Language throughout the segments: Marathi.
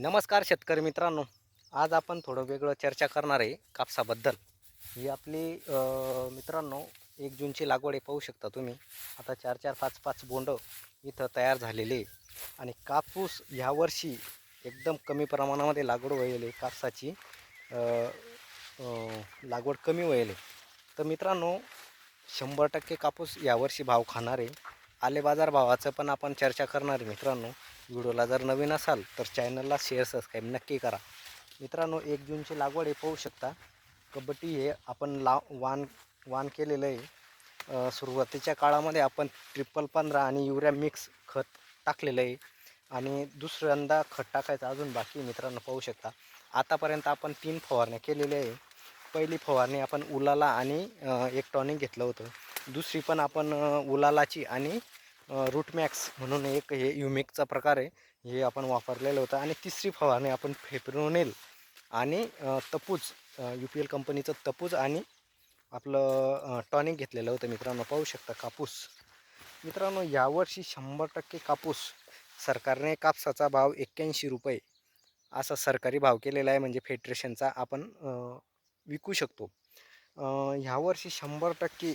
नमस्कार शेतकरी मित्रांनो. आज आपण थोडं वेगळं चर्चा करणार आहे कापसाबद्दल. ही आपली मित्रांनो एक जूनची लागवड आहे पाहू शकता तुम्ही. आता चार चार पाच पाच बोंड इथं तयार झालेले आणि कापूस ह्यावर्षी एकदम कमी प्रमाणामध्ये लागवड व्हायली आहे. कापसाची लागवड कमी व्हायली आहे. तर मित्रांनो शंभर टक्के कापूस यावर्षी भाव खाणार आहे. आले बाजार भावाचं पण आपण चर्चा करणार आहे मित्रांनो. व्हिडिओला जर नवीन असाल तर चॅनलला शेअर सबस्क्राईब नक्की करा. मित्रांनो एक जूनची लागवड हे पाहू शकता. कबड्डी हे आपण ला वान वान केलेलं आहे. सुरुवातीच्या काळामध्ये आपण ट्रिपल पंधरा आणि युरिया मिक्स खत टाकलेलं आहे. आणि दुसऱ्यांदा खत टाकायचं अजून बाकी मित्रांनो पाहू शकता. आतापर्यंत आपण तीन फवारण्या केलेल्या आहे. पहिली फवारणी आपण उलाला आणि एक टॉनिक घेतलं होतं. दुसरी पण आपण उलालाची आणि रूटमॅक्स म्हणून एक हे युमिकचा प्रकार आहे. हे आपण वापरलेलं होतं आणि तिसरी फवारणी आपण फेप्रोनेल आणि तपूज यू पी एल कंपनीचं तपूज आणि आपलं टॉनिक घेतलेलं होतं मित्रांनो. पाहू शकता कापूस. मित्रांनो यावर्षी शंभर टक्के कापूस सरकारने कापसाचा भाव एक्क्याऐंशी रुपये असा सरकारी भाव केलेला आहे. म्हणजे फेडरेशनचा आपण विकू शकतो. ह्यावर्षी शंभर टक्के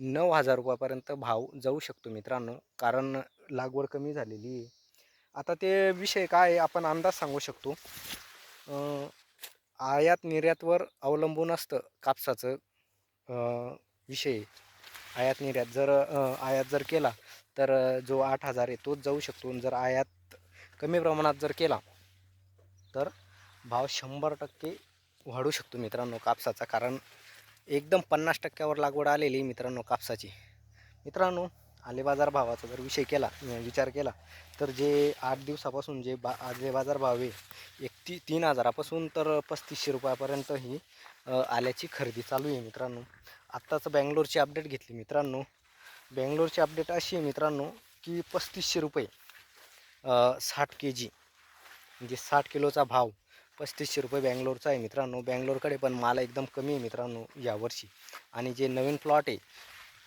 नऊ हजार रुपयापर्यंत भाव जाऊ शकतो मित्रांनो. कारण लागवड कमी झालेली आहे. आता ते विषय काय आपण अंदाज सांगू शकतो. आयात निर्यातवर अवलंबून असतं कापसाचं विषय आयात निर्यात जर आयात जर केला तर जो आठ हजार आहे तोच जाऊ शकतो. जर आयात कमी प्रमाणात जर केला तर भाव शंभर टक्के वाढू शकतो मित्रांनो कापसाचा. कारण एकदम पन्नास टक्क्यावर लागवड आलेली आहे मित्रांनो कापसाची. मित्रांनो आले बाजार भावाचा जर विषय केला विचार केला तर जे आठ दिवसापासून जे बा आले बाजार भाव आहे एक ती तीन हजारापासून तर पस्तीसशे रुपयापर्यंत ही आल्याची खरेदी चालू आहे मित्रांनो. आत्ताच बँगलोरची अपडेट घेतली मित्रांनो. बँगलोरची अपडेट अशी आहे मित्रांनो की पस्तीसशे रुपये साठ के जी म्हणजे साठ किलोचा भाव पस्तीसशे रुपये बँगलोरचा आहे मित्रांनो. बँगलोरकडे पण माल एकदम कमी आहे मित्रांनो यावर्षी. आणि जे नवीन प्लॉट आहे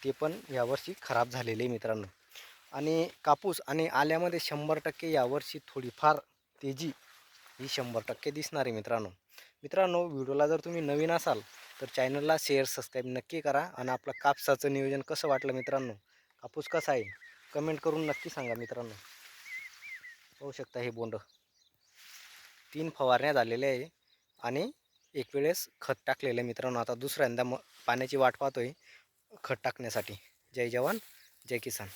ते पण यावर्षी खराब झालेले आहे मित्रांनो. आणि कापूस आणि आल्यामध्ये शंभर टक्के यावर्षी थोडीफार तेजी ही शंभर टक्के दिसणार आहे मित्रांनो. मित्रांनो व्हिडिओला जर तुम्ही नवीन असाल तर चॅनलला शेअर सबस्क्राईब नक्की करा आणि आपलं कापसाचं नियोजन कसं वाटलं मित्रांनो? कापूस कसा आहे? कमेंट करून नक्की सांगा मित्रांनो. होऊ शकता हे बोंड. तीन फवारण्या झालेल्या आहे आणि एक वेळेस खत टाकलेलं आहे मित्रांनो. आता दुसऱ्यांदा म पाण्याची वाट पाहतोय खत टाकण्यासाठी. जय जवान जय किसान.